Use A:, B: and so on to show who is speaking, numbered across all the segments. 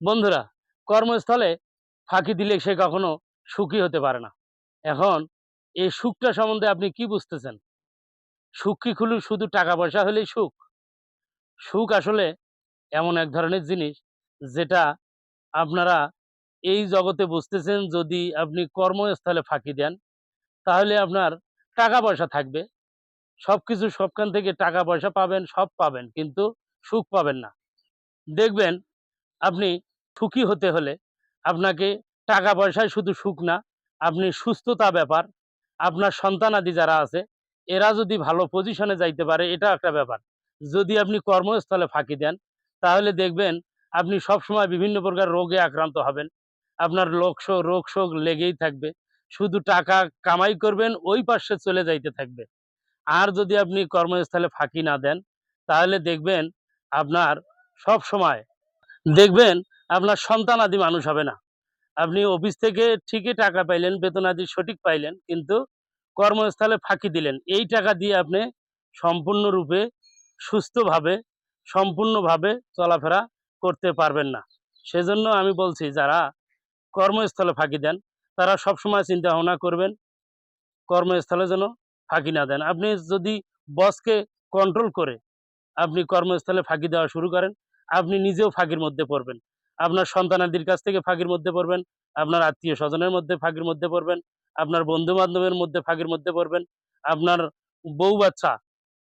A: বন্ধুরা, কর্মস্থলে ফাঁকি দিলে সে কখনো সুখী হতে পারে না। এখন এই সুখটা সম্বন্ধে আপনি কি বুঝতেছেন? সুখ কি খুলু? শুধু টাকা পয়সা হলেই সুখ? সুখ আসলে এমন এক ধরনের জিনিস যেটা আপনারা এই জগতে বুঝতেছেন যদি আপনি কর্মস্থলে ফাঁকি দেন, তাহলে আপনার টাকা পয়সা থাকবে। সব কিছু সবখান থেকে টাকা পয়সা পাবেন, সব পাবেন, কিন্তু সুখ পাবেন না। দেখবেন আপনি সুখী হতে হলে আপনাকে টাকা পয়সায় শুধু সুখ না, আপনি সুস্থতা ব্যাপার, আপনার সন্তানাদি যারা আছে, এরা যদি ভালো পজিশনে যাইতে পারে, এটা একটা ব্যাপার। যদি আপনি কর্মস্থলে ফাঁকি দেন, তাহলে দেখবেন আপনি সবসময় বিভিন্ন প্রকার রোগে আক্রান্ত হবেন। আপনার লোক শোক রোগ শোক লেগেই থাকবে। শুধু টাকা কামাই করবেন, ওই পাশে চলে যাইতে থাকবে। আর যদি আপনি কর্মস্থলে ফাঁকি না দেন, তাহলে দেখবেন আপনার সব সময় দেখবেন আপনার সন্তানাদি মানুষ হবে না। আপনি অফিস থেকে ঠিকই টাকা পাইলেন বেতনাদি সঠিক পাইলেন, কিন্তু কর্মস্থলে ফাঁকি দিলেন। এই টাকা দিয়ে আপনি সম্পূর্ণরূপে সুস্থভাবে, সম্পূর্ণভাবে চলাফেরা করতে পারবেন না। সেজন্য আমি বলছি, যারা কর্মস্থলে ফাঁকি দেন, তারা সবসময় চিন্তা ভাবনা করবেন, কর্মস্থলে যেন ফাঁকি না দেন। আপনি যদি বসকে কন্ট্রোল করে আপনি কর্মস্থলে ফাঁকি দেওয়া শুরু করেন, আপনি নিজেও ফাঁকির মধ্যে পড়বেন। আপনার সন্তানাদির কাছ থেকে ফাঁকির মধ্যে পড়বেন, আপনার আত্মীয় স্বজনের মধ্যে ফাঁকির মধ্যে পড়বেন, আপনার বন্ধু বান্ধবের মধ্যে ফাঁকির মধ্যে পড়বেন, আপনার বউ বাচ্চা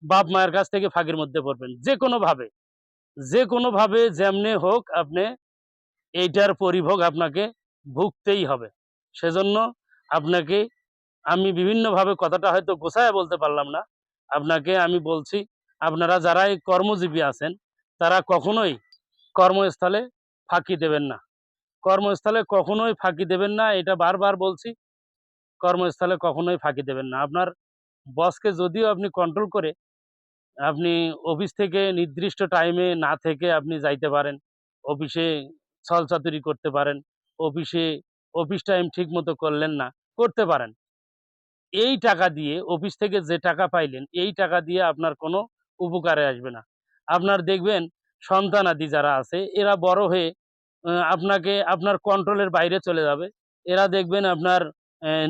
A: বাপ মায়ের কাছ থেকে ফাঁকির মধ্যে পড়বেন। যে কোনোভাবে যে কোনোভাবে যেমনে হোক আপনি এইটার পরিভোগ আপনাকে ভুগতেই হবে। সেজন্য আপনাকে আমি বিভিন্নভাবে কথাটা হয়তো গোছায় বলতে পারলাম না। আপনাকে আমি বলছি, আপনারা যারা এই কর্মজীবী আছেন, তারা কখনোই কর্মস্থলে ফাঁকি দেবেন না। কর্মস্থলে কখনোই ফাঁকি দেবেন না, এটা বারবার বলছি। কর্মস্থলে কখনোই ফাঁকি দেবেন না। আপনার বসকে যদিও আপনি কন্ট্রোল করে আপনি অফিস থেকে নির্দিষ্ট টাইমে না থেকে আপনি যাইতে পারেন অফিসে ছলচাতুরি করতে পারেন অফিসে অফিস টাইম ঠিক মতো করলেন না, করতে পারেন। এই টাকা দিয়ে অফিস থেকে যে টাকা পাইলেন, এই টাকা দিয়ে আপনার কোনো উপকারে আসবে না। আপনার দেখবেন সন্তানাদি যারা আছে, এরা বড় হয়ে আপনাকে, আপনার কন্ট্রোলের বাইরে চলে যাবে। এরা দেখবেন আপনার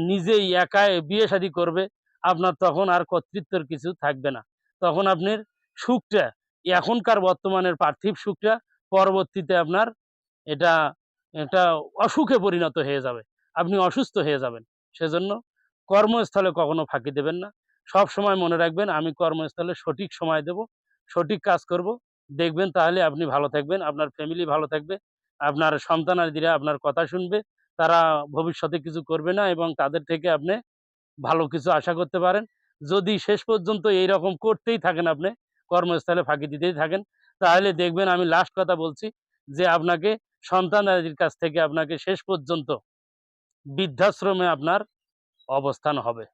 A: নিজেই একাই বিয়ে শাদী করবে। আপনার তখন আর কর্তৃত্বর কিছু থাকবে না। তখন আপনার সুখটা, এখনকার বর্তমানের পার্থিব সুখটা পরবর্তীতে আপনার এটা এটা অসুখে পরিণত হয়ে যাবে। আপনি অসুস্থ হয়ে যাবেন। সেজন্য কর্মস্থলে কখনো ফাঁকি দেবেন না। সব সময় মনে রাখবেন, আমি কর্মস্থলে সঠিক সময় দেব, সঠিক কাজ করব। দেখবেন তাহলে আপনি ভালো থাকবেন, আপনার ফ্যামিলি ভালো থাকবে, আপনার সন্তান সন্তানাদিরা আপনার কথা শুনবে, তারা ভবিষ্যতে কিছু করবে না এবং তাদের থেকে আপনি ভালো কিছু আশা করতে পারেন। যদি শেষ পর্যন্ত এই রকম করতেই থাকেন আপনি, কর্মস্থলে ফাঁকি দিতেই থাকেন, তাহলে দেখবেন আমি লাস্ট কথা বলছি যে আপনাকে সন্তান সন্তানাদির কাছ থেকে আপনাকে শেষ পর্যন্ত বৃদ্ধাশ্রমে আপনার অবস্থান হবে।